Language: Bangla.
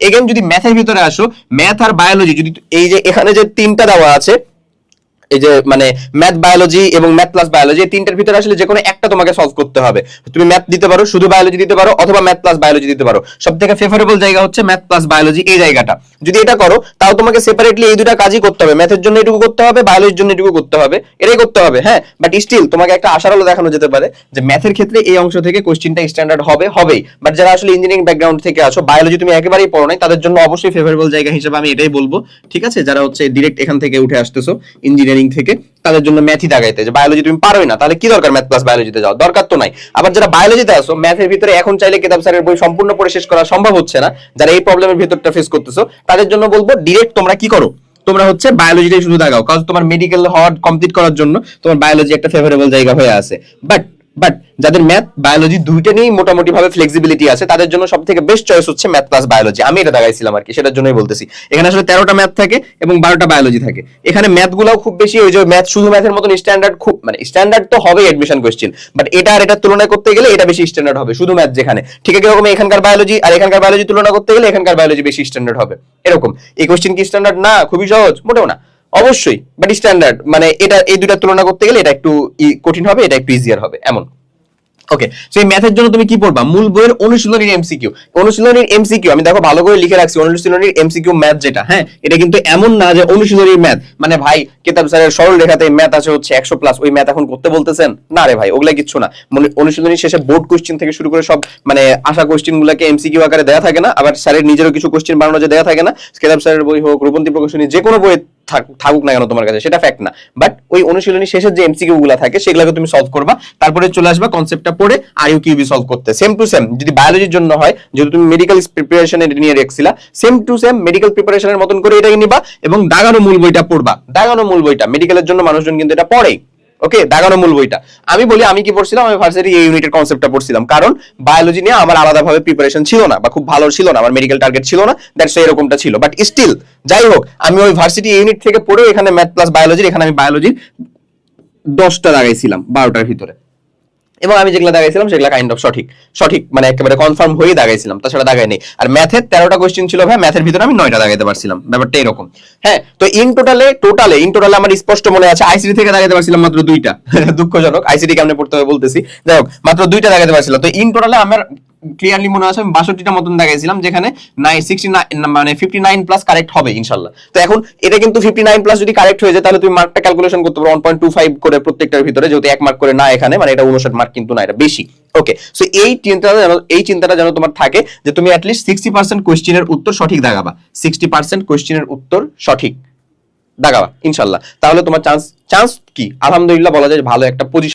এগেন যদি ম্যাথের ভিতরে আসো ম্যাথ আর বায়োলজি যদি এই যে এখানে যে তিনটা দেওয়া আছে এই যে মানে ম্যাথ বায়োলজি এবং ম্যাথ প্লাস বায়োলজি এই তিনটার ভিতরে আসলে যে কোনো একটা তোমাকে সলভ করতে হবে। তুমি ম্যাথ দিতে পারো, শুধু বায়োলজি দিতে পারো, অথবা ম্যাথ প্লাস বায়োলজি দিতে পারো। সব থেকে ফেভারেবল জায়গা হচ্ছে ম্যাথ প্লাস বায়োলজি এই জায়গাটা। যদি এটা করো, তাও তোমাকে সেপারেটলি এই দুটা কাজই করতে হবে। ম্যাথের জন্য এটুকু করতে হবে বায়োলজির জন্য এটুকু করতে হবে। এটাই করতে হবে হ্যাঁ? বাট স্টিল তোমাকে একটা আশার আলো দেখানো যেতে পারে যে ম্যাথের ক্ষেত্রে এই অংশ থেকে কোশ্চেনটা স্ট্যান্ডার্ড হবে, হবেই। বাট যারা আসলে ইঞ্জিনিয়ারিং ব্যাকগ্রাউন্ড থেকে আসো বায়োলজি তুমি একেবারেই পড়ো নাই, তাদের জন্য অবশ্যই ফেভারেবল জায়গা হিসেবে আমি এটাই বলব। ঠিক আছে? যারা হচ্ছে ডিরেক্ট এখান থেকে উঠে আসতেছো ইঞ্জিনিয়ারিং থেকে তাদের জন্য ম্যাথই দাগাইতে যে বায়োলজি তুমি পারোই না, তাহলে কি দরকার ম্যাথ ক্লাস বায়োলজিতে যাও দরকার তো নাই। আবার যারা বায়োলজিতে আসো ম্যাথের ভিতরে এখন চাইলে কেতাব স্যারের বই সম্পূর্ণ পড়ে শেষ করা সম্ভব হচ্ছে না। যারা এই প্রবলেমের ভিতরটা ফেস করতেছো, তাদের জন্য বলব ডিরেক্ট তোমরা কি করো? তোমরা হচ্ছে বায়োলজিটাই শুধু দেখাও, কারণ তোমার মেডিকেল হওয়ার কমপ্লিট করার জন্য তোমার বায়োলজি একটা ফেভারেবল জায়গা হয়ে আছে। বাট বাট যাদের ম্যাথ বায়োলজি দুইটা নিয়েই মোটামুটি ভাবে ফ্লেক্সিবিলিটি আছে, তাদের জন্য সব থেকে বেস্ট চয়েস হচ্ছে ম্যাথ প্লাস বায়োলজি আমি এটা দেখাইছিলাম আর কি সেটার জন্যই বলতেছি। এখানে আসলে তেরোটা ম্যাথ থাকে এবং বারোটা বায়োলজি থাকে। এখানে ম্যাথ গুলাও খুব বেশি ওই যে ম্যাথ শুধু ম্যাথের মতন স্ট্যান্ডার্ড খুব মানে স্ট্যান্ডার্ড তো হবে এডমিশন কোয়েশ্চেন বাট এটা আর এটার তুলনা করতে গেলে এটা বেশি স্ট্যান্ডার্ড হবে, শুধু ম্যাথ যেখানে। ঠিক আছে, এরকম এখানকার বায়োলজি আর এখানকার বায়োলজি তুলনা করতে গেলে এখানকার বায়োলজি বেশি স্ট্যান্ডার্ড হবে। এরকম। এই কোয়েশ্চেন কি স্ট্যান্ডার্ড না, খুবই সহজ, মোটেও না। অবশ্যই বাট স্ট্যান্ডার্ড মানে এটা, এই দুটা তুলনা করতে গেলে এটা একটু কঠিন হবে, এটা একটু ইজিয়ার হবে, এমন। ওকে সেই ম্যাথের জন্য তুমি কি পড়বা? মূল বইয়ের অনুশীলনীর এমসিকিউ অনুশীলনীর এমসিকিউ আমি দেখো ভালো করে লিখে রাখছি, অনুশীলনীর এমসিকিউ ম্যাথ যেটা হ্যাঁ? এটা কিন্তু এমন না যে অনুশীলনীর ম্যাথ মানে ভাই, কেতাব স্যারের সরল রেখাতে ম্যাথ আছে হচ্ছে একশো প্লাস ওই ম্যাথ এখন করতে বলতেছেন? না রে ভাই, ওগুলা কিচ্ছু না। মনে- অনুশীলনীর শেষে বোর্ড কোশ্চেন থেকে শুরু করে সব মানে আশা কোশ্চেন গুলাকে এমসিকিউ আকারে দেওয়া থাকে না, আবার স্যারের নিজেরও কিছু কোশ্চেন বানানো যে দেওয়া থাকে না, কেতাব স্যারের বই হোক, রূপন্তী প্রকাশনী যে কোনো বই থাক- থাকুক না কেন তোমার কাছে, সেটা ফ্যাক্ট না। বাট ওই অনুশীলনী শেষের যে এমসিকিউ থাকে, সেগুলোকে তুমি সলভ করবা। তারপরে চলে আসবা কনসেপ্টটা পড়ে আর ইউ কিউবি সলভ করতে। সেম টু সেম যদি বায়োলজির জন্য হয়, যেহেতু তুমি মেডিকেল প্রিপারেশন নিয়ে রেখছিলা সেম টু সেম মেডিকেল প্রিপারেশনের মতন করে এটাকে নিবা এবং দাগানো মূল বইটা পড়বা। দাগানো মূল বইটা মেডিকেলের জন্য মানুষজন কিন্তু এটা পড়েই। ওকে দাগানো মূল বইটা। আমি বলি, আমি কি পড়ছিলাম? আমি ভার্সিটি এই ইউনিটের কনসেপ্টটা পড়ছিলাম। কারণ বায়োলজি নিয়ে আমার আলাদাভাবে প্রিপারেশন ছিল না, বা খুব ভালো ছিল না, আমার মেডিকেল টার্গেট ছিল না দ্যাটস এরকমটা ছিল। বাট স্টিল যাই হোক, আমি ওই ভার্সিটি ইউনিট থেকে পড়ে এখানে ম্যাথ প্লাস বায়োলজির এখানে আমি বায়োলজির দশটা লাগাইছিলাম, বারোটার ভিতরে। এবং আমি যেগুলো দাগাইছিলাম সেগুলো কাইন্ড অফ সঠিক। সঠিক মানে একেবারে কনফার্ম হয়ে দাগাইছিলাম, তাছাড়া দাগাই নেই। আর ম্যাথের তেরোটা কোয়েশ্চেন ছিল ভাই ম্যাথের ভিতরে আমি নয়টা দাগাইতে পারছিলাম, ব্যাপারটা এরকম। হ্যাঁ তো ইন টোটালে টোটালে ইন টোটালে আমার স্পষ্ট মনে আছে আইসিডি থেকে দাগাইতে পারছিলাম মাত্র দুইটা। দুঃখজনক আইসিডি কেমনে পড়তে হবে বলতেছি। যাই হোক, মাত্র দুইটা দাগাইতে পারছিলাম। তো ইন টোটালে আমার ক্লিয়ারলি মনে আছে, আমি বাষট্টিটা মতন দেখাইছিলাম, যেখানে নাই সিক্সটি মানে ফিফটি নাইন প্লাস কারেক্ট হবে, ইনশাল্লাহ। তো এখন এটা কিন্তু ফিফটি নাইন প্লাস যদি কারেক্ট হয়ে যায়, তাহলে তুমি মার্কটা ক্যালকুলেশন করতে পারো ওয়ান পয়েন্ট টু ফাইভ করে প্রত্যেকটার ভিতরে, যেহেতু এক মার্ক করে না এখানে মানে এটা উনষাট মার্ক কিন্তু না, এটা বেশি। ওকে সো এই চিন্তাটা যেন, এই চিন্তাটা যেন তোমার থাকে, যে তুমি অ্যাটলিস্ট সিক্সটি পার্সেন্ট কোয়েশ্চেনের উত্তর সঠিক দাগাবা সিক্সটি পার্সেন্ট কোয়েশ্চেনের উত্তর সঠিক দাগাবা ইনশাল্লাহ। তাহলে তোমার চান্স চান্স কি? আলহামদুলিল্লাহ বলা যায় ভালো একটা পজিশন